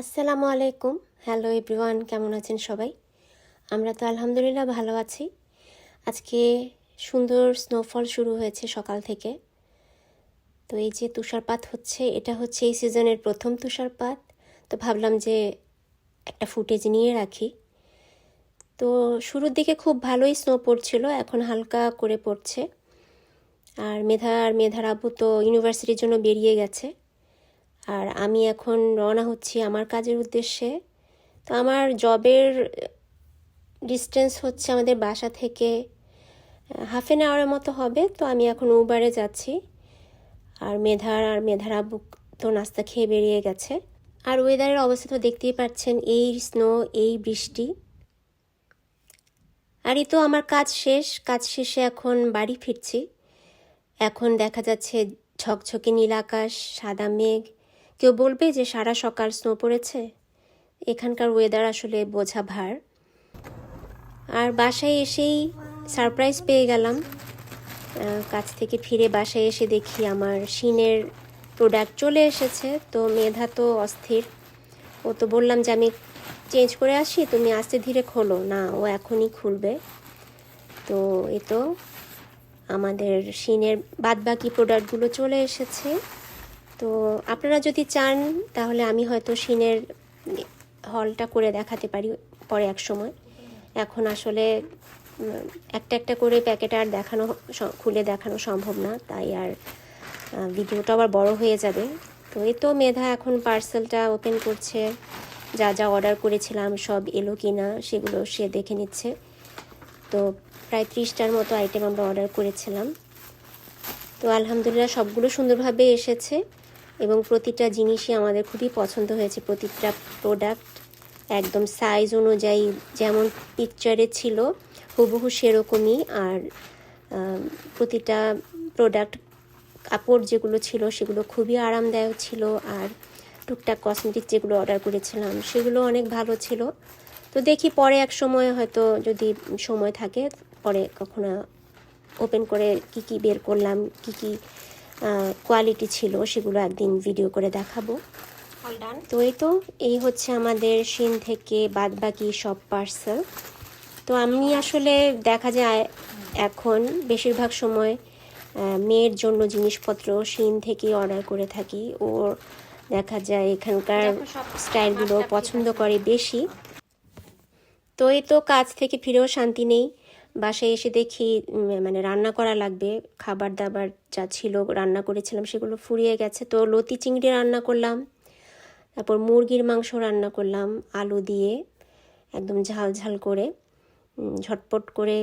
আসসালামু আলাইকুম। Hello everyone কেমন আছেন সবাই? আমরা তো আলহামদুলিল্লাহ ভালো আছি। আজকে সুন্দর স্নোফল শুরু হয়েছে সকাল থেকে। তো এই যে তুষারপাত হচ্ছে, এটা হচ্ছে এই সিজনের প্রথম তুষারপাত। তো ভাবলাম যে একটা ফুটেজ নিয়ে রাখি। তো শুরুর দিকে খুব ভালোই স্নো পড়ছিল, এখন হালকা করে পড়ছে। আর মেধা আর মেধার আবু তো ইউনিভার্সিটির জন্য বেরিয়ে গেছে। আর আমি এখন রওনা হচ্ছি আমার কাজের উদ্দেশ্যে। তো আমার জবের ডিস্টেন্স হচ্ছে আমাদের বাসা থেকে হাফ এন আওয়ারের মতো হবে। তো আমি এখন উবারে যাচ্ছি। আর মেধার আর মেধার আব্বু তো নাস্তা খেয়ে বেরিয়ে গেছে। আর ওয়েদারের অবস্থা তো দেখতেই পাচ্ছেন, এই স্নো এই বৃষ্টি। আর এই তো আমার কাজ শেষ, কাজ শেষে এখন বাড়ি ফিরছি। এখন দেখা যাচ্ছে ঝকঝকে নীল আকাশ, সাদা মেঘ কেউ বলবে যে সারা সকাল স্নো পড়েছে? এখানকার ওয়েদার আসলে বোঝা ভার। আর বাসায় এসেই সারপ্রাইজ পেয়ে গেলাম। কাজ থেকে ফিরে বাসায় এসে দেখি আমার শিনের প্রোডাক্ট চলে এসেছে, তো মেধা তো অস্থির। ও তো বললাম যে, আমি চেঞ্জ করে আসি, তুমি আস্তে ধীরে খোলো। না, ও এখনই খুলবে। তো এ তো আমাদের শিনের বাদবাকি প্রোডাক্টগুলো চলে এসেছে। তো আপনারা যদি চান, তাহলে আমি হয়তো সিনের হলটা করে দেখাতে পারি পরে এক সময়। এখন আসলে একটা একটা করে প্যাকেট আর দেখানো খুলে দেখানো সম্ভব না। তাই আর ভিডিওটা আবার বড় হয়ে যাবে। তো এই তো মেধা এখন পার্সেলটা ওপেন করছে। যা যা অর্ডার করেছিলাম সব এলো কি না সেগুলো সে দেখে নিচ্ছে। তো প্রায় ত্রিশটার মতো আইটেম আমরা অর্ডার করেছিলাম। তো আলহামদুলিল্লাহ সবগুলো সুন্দরভাবে এসেছে। এবং প্রতিটা জিনিসই আমাদের খুবই পছন্দ হয়েছে। প্রতিটা প্রোডাক্ট একদম সাইজ অনুযায়ী যেমন পিকচারে ছিল, হুবহু সেরকমই। আর প্রতিটা প্রোডাক্ট কাপড় যেগুলো ছিল সেগুলো খুবই আরামদায়ক ছিল। আর টুকটাক কসমেটিক যেগুলো অর্ডার করেছিলাম সেগুলো অনেক ভালো ছিল। তো দেখি পরে এক সময় হয়তো যদি সময় থাকে, পরে কখনো ওপেন করে কি কি বের করলাম, কি কি কোয়ালিটি ছিল সেগুলো একদিন ভিডিও করে দেখাবো। তো এই তো এই হচ্ছে আমাদের সিন থেকে বাদ বাকি সব পার্সেল তো আমি আসলে দেখা যায় এখন বেশিরভাগ সময় মেয়ের জন্য জিনিসপত্র সিন থেকে অর্ডার করে থাকি। ওর দেখা যায় এখানকার স্টাইলগুলো পছন্দ করে বেশি। তো এই তো কাজ থেকে ফিরেও শান্তি নেই। বাসায় এসে দেখি মানে রান্না করা লাগবে, খাবার দাবার যা ছিল রান্না করেছিলাম সেগুলো ফুরিয়ে গেছে। তো লতি চিংড়ি রান্না করলাম, তারপর মুরগির মাংস রান্না করলাম, আলু দিয়ে একদম ঝাল ঝাল করে ঝটপট করে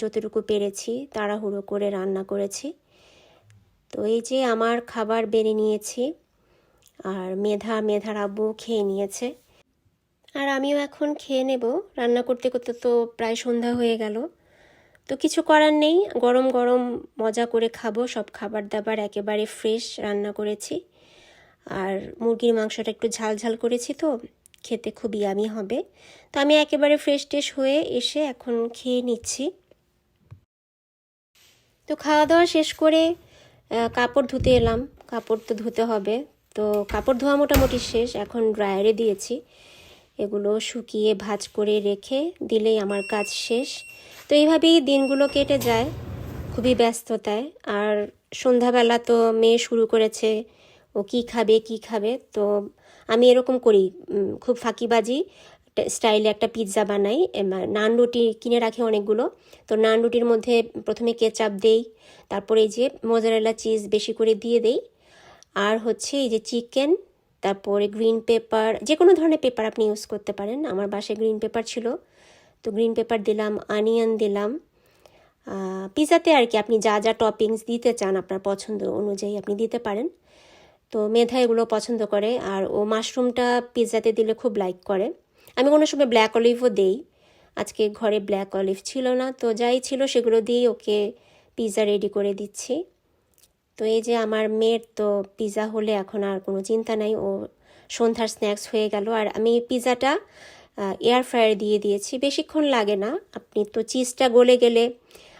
যতটুকু পেরেছি তাড়াহুড়ো করে রান্না করেছি। তো এই যে আমার খাবার বেড়ে নিয়েছি, আর মেধা, মেধার আব্বু খেয়ে নিয়েছে। আর আমিও এখন খেয়ে নেব। রান্না করতে করতে তো প্রায় সন্ধ্যা হয়ে গেল। তো কিছু করার নেই। গরম গরম মজা করে খাব। সব খাবার দাবার একেবারে ফ্রেশ রান্না করেছি। আর মুরগির মাংসটা একটু ঝাল ঝাল করেছি তো, খেতে খুবই আমি হবে। তো আমি একেবারে ফ্রেশ টেশ হয়ে এসে এখন খেয়ে নিচ্ছি। তো খাওয়া দাওয়া শেষ করে কাপড় ধুতে এলাম। কাপড় তো ধুতে হবে। তো কাপড় ধোয়া মোটামুটি শেষ। এখন ড্রায়ারে দিয়েছি। এগুলো শুকিয়ে ভাজ করে রেখে দিলেই আমার কাজ শেষ। তো এইভাবেই দিনগুলো কেটে যায় খুবই ব্যস্ততায়। আর সন্ধ্যাবেলা তো মেয়ে শুরু করেছে, ও কি খাবে কি খাবে? তো আমি এরকম করি খুব ফাঁকিবাজি স্টাইলে একটা পিৎজা বানাই নান রুটি কিনে রাখি অনেকগুলো। তো নান রুটির মধ্যে প্রথমে কেচাপ দেই, তারপরে এই যে মোজারেলা চিজ বেশি করে দিয়ে দেই। আর হচ্ছে এই যে চিকেন তারপরে গ্রিন পেপার যে কোনো ধরনের পেপার আপনি ইউজ করতে পারেন। আমার বাসায় গ্রিন পেপার ছিল। তো গ্রিন পেপার দিলাম আনিয়ন দিলাম। পিজাতে আর কি আপনি যা যা টপিংস দিতে চান আপনার পছন্দ অনুযায়ী আপনি দিতে পারেন। তো মেধা এগুলো পছন্দ করে। আর ও মাশরুমটা পিৎজাতে দিলে খুব লাইক করে। আমি কোনো সময় ব্ল্যাক অলিভও দেই। আজকে ঘরে ব্ল্যাক অলিভ ছিল না। তো যাই ছিল সেগুলো দিয়েই ওকে পিৎজা রেডি করে দিচ্ছি। তো এই যে আমার মেয়ের তো পিৎজা হলে এখন আর কোনো চিন্তা নাই, ও সন্ধ্যার স্ন্যাক্স হয়ে গেল। আর আমি পিৎজাটা এয়ার ফ্রায়ার দিয়ে দিয়েছি। বেশিক্ষণ লাগে না। আপনি তো চিজটা গলে গেলে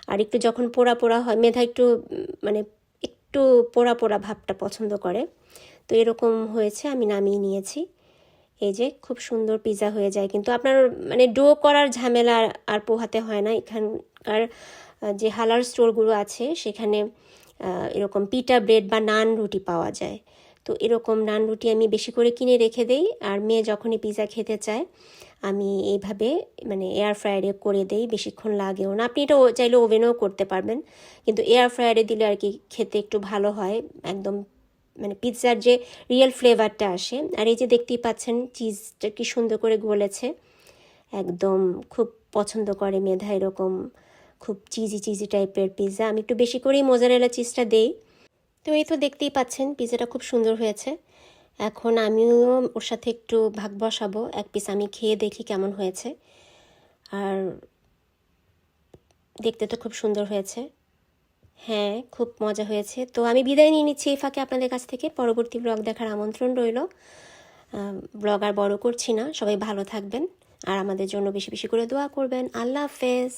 আর একটু যখন পোড়া পোড়া হয়, মেধা একটু মানে একটু পোড়া পোড়া ভাবটা পছন্দ করে। তো এরকম হয়েছে, আমি নামিয়ে নিয়েছি। এই যে খুব সুন্দর পিৎজা হয়ে যায়। কিন্তু আপনার মানে ডো করার ঝামেলা আর- পোহাতে হয় না। এখানকার যে হালার স্টোরগুলো আছে, সেখানে এরকম পিটা ব্রেড বা নান রুটি পাওয়া যায়। তো এরকম নান রুটি আমি বেশি করে কিনে রেখে দেই, আর মেয়ে যখনই পিৎজা খেতে চায়, আমি এইভাবে মানে এয়ার ফ্রায়ারে করে দেই, বেশিক্ষণ লাগেও না। আপনি এটা চাইলে ওভেনেও করতে পারবেন, কিন্তু এয়ার ফ্রায়ারে দিলে আর কি খেতে একটু ভালো হয়। একদম মানে পিৎজার যে রিয়েল ফ্লেভারটা আসে, আর এই যে দেখতেই পাচ্ছেন চিজটা কি সুন্দর করে গলেছে। একদম খুব পছন্দ করে মেধা এরকম খুব চিজি চিজি টাইপের পিৎজা আমি একটু বেশি করেই মোজারেলা চিজটা দেই। তো এই তো দেখতেই পাচ্ছেন পিৎজাটা খুব সুন্দর হয়েছে। এখন আমিও ওর সাথে একটু ভাগ বসাবো। এক পিস আমি খেয়ে দেখি কেমন হয়েছে। আর দেখতে তো খুব সুন্দর হয়েছে। হ্যাঁ খুব মজা হয়েছে। তো আমি বিদায় নিয়ে নিচ্ছি এই ফাঁকে আপনাদের কাছ থেকে। পরবর্তী ব্লগ দেখার আমন্ত্রণ রইল। ব্লগ আর বড় করছি না। সবাই ভালো থাকবেন। আর আমাদের জন্য বেশি বেশি করে দোয়া করবেন। আল্লাহ হাফেজ।